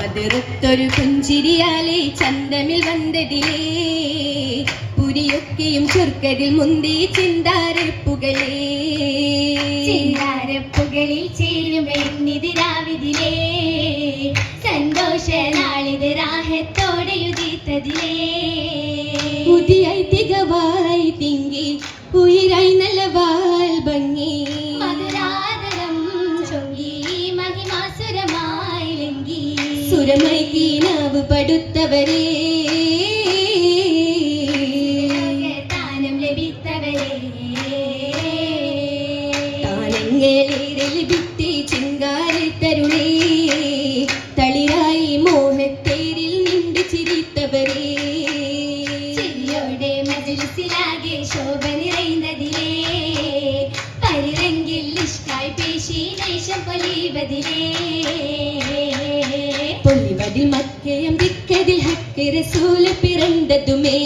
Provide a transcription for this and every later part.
ബതിറുത്തൊരു പുഞ്ചിരിയാലെ ചന്തമിൽ വന്നതിലേ. പുരിയൊക്കെയും ചുർക്കതിൽ മുന്തി ചിന്താരപ്പുകളേ. ചിന്താരപ്പുകളിൽ ചേരുമെന്നിതിരാവിതിലേ സന്തോഷ നാളിത് രാഹത്തോടെ യുദിത്തതിലേ കീനാവ് പടുത്തവരേ. താനം ലഭിത്തവരേ. തളിരായി മോഹത്തേരിൽ നിണ്ട് ചിരിത്തവരേ. ചിരിയോടെ ശോഭ നിറയുന്നതിലേ. ഹരിരംഗിൽ ഇഷ്കായി പേശി ദേശം പൊലിവതിലേ. പൊലിവതിൽ മക്കയം ദിക്കതിൽ ഹക്ക് പിറണ്ടതുമേ പിറന്തതുമേ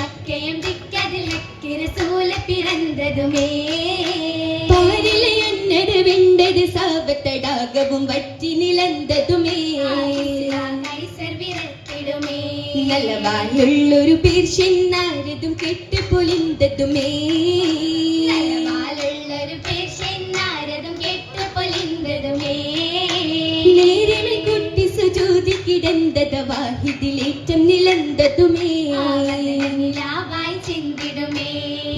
മക്കയം ദിക്കതിൽ ഹക്ക് പിറണ്ടതുമേ പിറന്തതുമേ പാരിലെ അന്നട വെണ്ടത് സാപത്തടാകവും വറ്റി നിലന്തതുമേ. നല്ലവായുള്ളൊരു പേർ ചെന്നാരതും കെട്ടുപൊലിന്തതുമേ ചിന്തിടുമേ.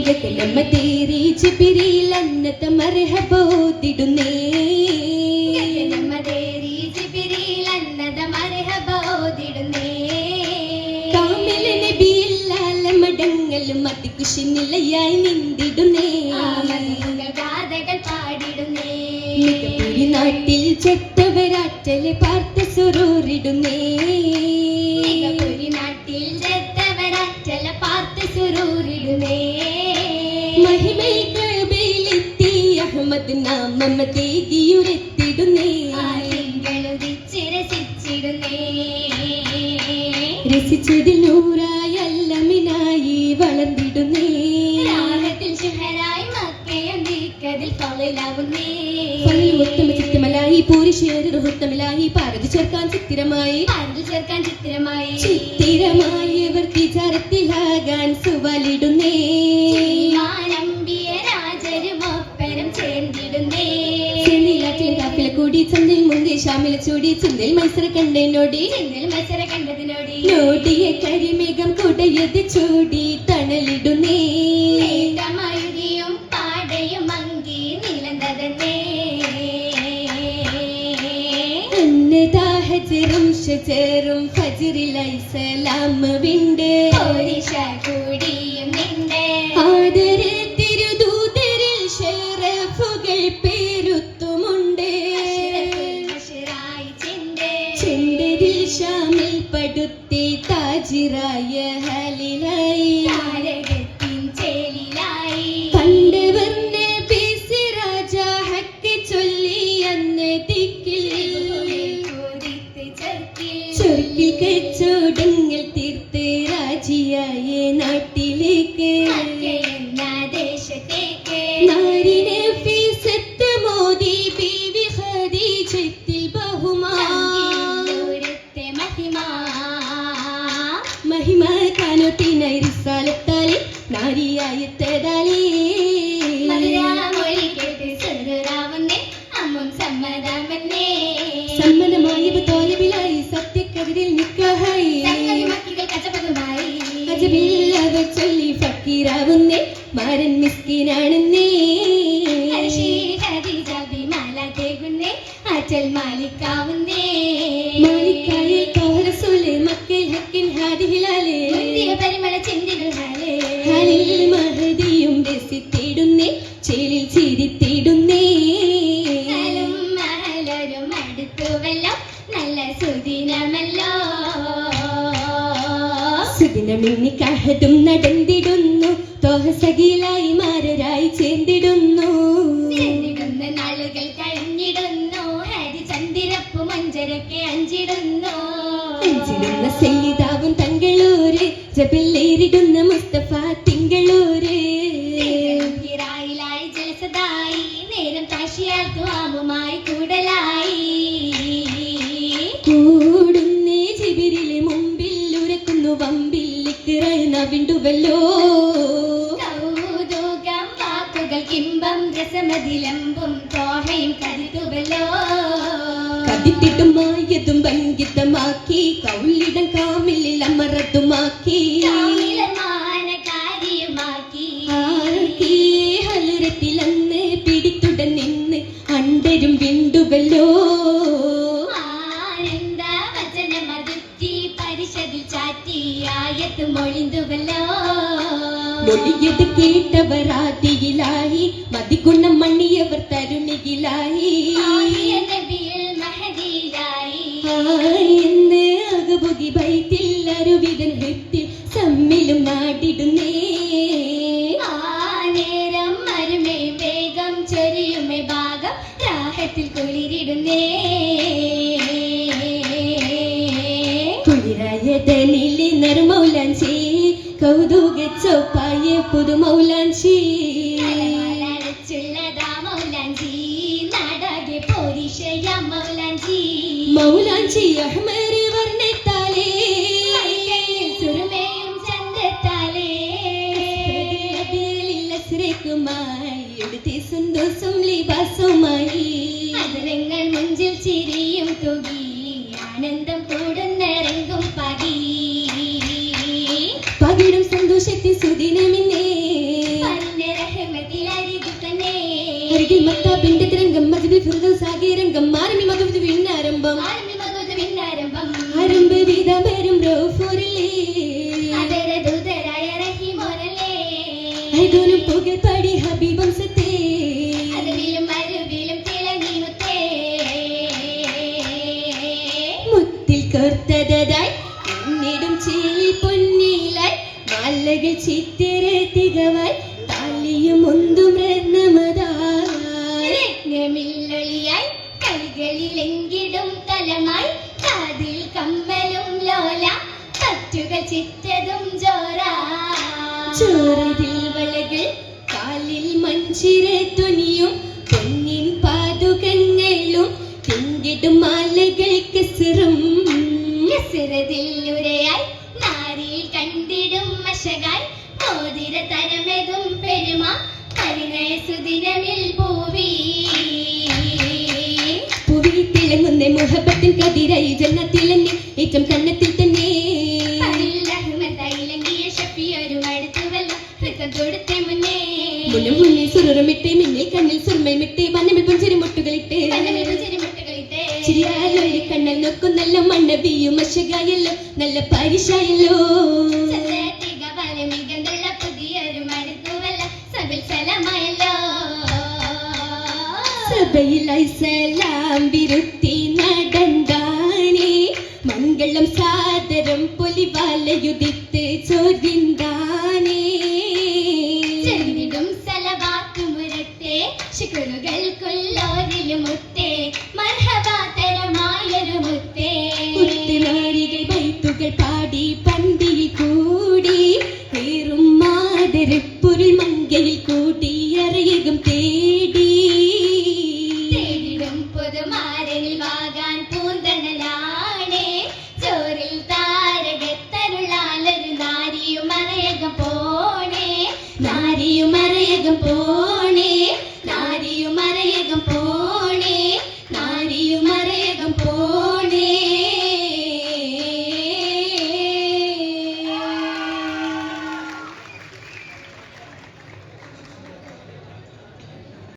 ജഗലമ്മ തേരി ജിബിരിയിൽ അന്നത മർഹബോദിടുന്നേ ജഗദമ്മദേരി ജിബിരിൽ അന്നത മർഹബോദിടുന്നേ കാമില നബിയില്ലാല മടങ്ങലും അതികുശി നിലയായി നിന്ദിടുന്നേ ആമങ്ങൾ ഗാഥകൾ പാടിടുന്നേ. മികപ്പുരി നാട്ടിൽ ചെത്തവരാറ്റലെ പാർത്ത സുറൂറിടുന്നേ. രസിച്ചതിൽ നൂറായി അല്ലമിനായി വളർന്നിടുന്നേ. ചിത്തമലായി പൂരിശേരി റുഹത്തമലായി പാരതി ചേർക്കാൻ ചിത്തിരമായി. ചേർക്കാൻ ചിത്രമായി ചിത്തിരമായി. അവർ തിചാരത്തിലാകാൻ സുവലിടുന്നേ. കൂടി ചന്തിൽ മുന്തി ഷാമില ചൂടി മത്സര കണ്ടേനോടി ചെന്നിൽ മത്സര കണ്ടതിനോടി നോടിയ കരിമേഘം കുടയത് ചൂടി തണലിടുന്നേ. മേഘമഴുതിയും പാടയും അങ്കി നിലന്തതന്നേ ഷജറും ഫജിറിലൈ സലാം വിണ്ട്. പോരിഷ ഖദീജത്തിൽ ബഹുമാ. മഹിമ. കാനോത്തിനായി റിസാലത്താലെ അമ്മും സമ്മതമെന്നേ. സമ്മതമായ തോലബിലായി സത്യക്കതിരിൽ നിക്കാഹായി അവർ ചൊല്ലി ഫക്കീറാവുന്നേ മാരൻ മിസ്കിനാണെന്നേ മുന്തിയ പരിമള ചിന്തികളാലേ ഹാലിൽ മഹദിയും രസിത്തിടുന്നേ ചേലിൽ ചിരിത്തിടുന്നേ. കലും മഹലരും അടുത്തുവല്ലോ നല്ല സുദിനമല്ലോ. സുദിനമിന്നി കഹതും നടന്നിടുന്നു തോഹസകിലായി മാരരായി ചേർന്നിടുന്നു നാളുകൾ കഴിഞ്ഞിടുന്നു ഹരിചന്ദിരപ്പു മഞ്ചരക്കെ അഞ്ചിടുന്ന. തങ്ങളൂര് ജബില്ലേറിടുന്ന മുസ്തഫ തിങ്കളൂര്. ഹിറായിലായി ജലസദായി നേരം താശിയാൽ ദ്വാമുമായി കൂടലായി. കൂടുന്നേ ജിബിരിലെ മുമ്പിൽ ഉരക്കുന്നു വമ്പിൽ നവിണ്ടുവല്ലോ കൗതുകം വാക്കുകൾ കിമ്പം രസമതിലമ്പും തോഹയും കരുതുവല്ലോ കതിത്തിട്ടും ഭംഗിത്തമാക്കി കൗളിടം കാമിലിൽ ആക്കി ഹലുരത്തിലന്ന് പിടിത്തുടൻ നിന്ന് അണ്ടരും വിണ്ടുവല്ലോ. ആനന്ദ വചനമതുറ്റി പരിഷതിൽ ചാറ്റി ആയത്ത് മൊഴിന്തുവല്ലോ. മൊഴിയത് കേട്ടവരാതിയിലായി മതിഗുണം മണിയവർ തരുണിയിലായി എന്ന് അകബുതി ബൈത്തിൽ കുളിരായതനിലെ നർമൗലാഞ്ചി കൗതുക ചോപ്പായ പുതുമൗലാഞ്ചി അലമലച്ചുള്ളതാ മൗലാഞ്ചി മൗലാഞ്ചി അഹ്മര് വർണത്താലേ. സുറുമയും ചന്തത്താലേ. അസ്രക്കുമായി എടുത്തി സന്തോഷം ലിബാസുമായി. അതിരങ്ങൾ മുഞ്ചിൽ ചിരിയും തുകി ആനന്ദം സന്തോഷത്തിൽ സുദിനമിന്നേ. അരികിൽ മത്താബിന്റെ തിരങ്കം ഫിർദൗസാകെ രംഗം മാരമി മകവത് വിണ്ണാരംഭം. ആരംഭ മകുത് പിന്നാരംഭം ആരംഭ പടി ഹബീബം അതരദൂതരായ ചിത്തിര തികവൻ ഒന്നും രത്നമില്ലൊളിയായി കൈകളിലെങ്കിടും തലമായി കാതിൽ കമ്മലും ലോല പറ്റുക ചിറ്റതും ജോറ ചോരതിൽ വളകൾ കാലിൽ മഞ്ചിരെ തുനിയും പൊന്നിൻ പാതുകങ്ങളും തിങ്കിടും മാലകൾ കെസറും നാരിയിൽ തരമെതും പെരുമ. കരുണയസുദിനമിൽ ഭൂവി ഭൂവിയിൽ തിളങ്ങുന്ന മുഹബത്തിൻ കതിരായി ജന്നത്തിലെന്നെ ഏറ്റവും കന്നത്തിൽ തന്നെ. മുന്നിൽ കണ്ണിൽ സുർമയുമിട്ട് വനമിൽ പുഞ്ചിരി മുട്ടുകളിട്ട്. പന്നമിലും ചിരിമുട്ടുകളിട്ടേ. ചിരിയാലോ കണ്ണൽ നോക്കും നല്ല മണ്ണവിയും മഷകായല്ലോ നല്ല പരിശായല്ലോ. സലാം വിരുത്തി നടന്താനേ. മംഗളം സാദരം പൊലിവാലയുദിത്ത് ചോദിന്താനേ ചെന്നിടും സലവാക്കുമുരത്തെ ശുക്രുകൾക്കുള്ളോരിലും മുത്തേ മർഹബാതരമായൊരു മുത്തേ കുത്തുനാരികൾ വൈത്തുകൾ പാടി പന്തിയിൽ കൂടി ഏറും മാതരപ്പൊരുൾ போனே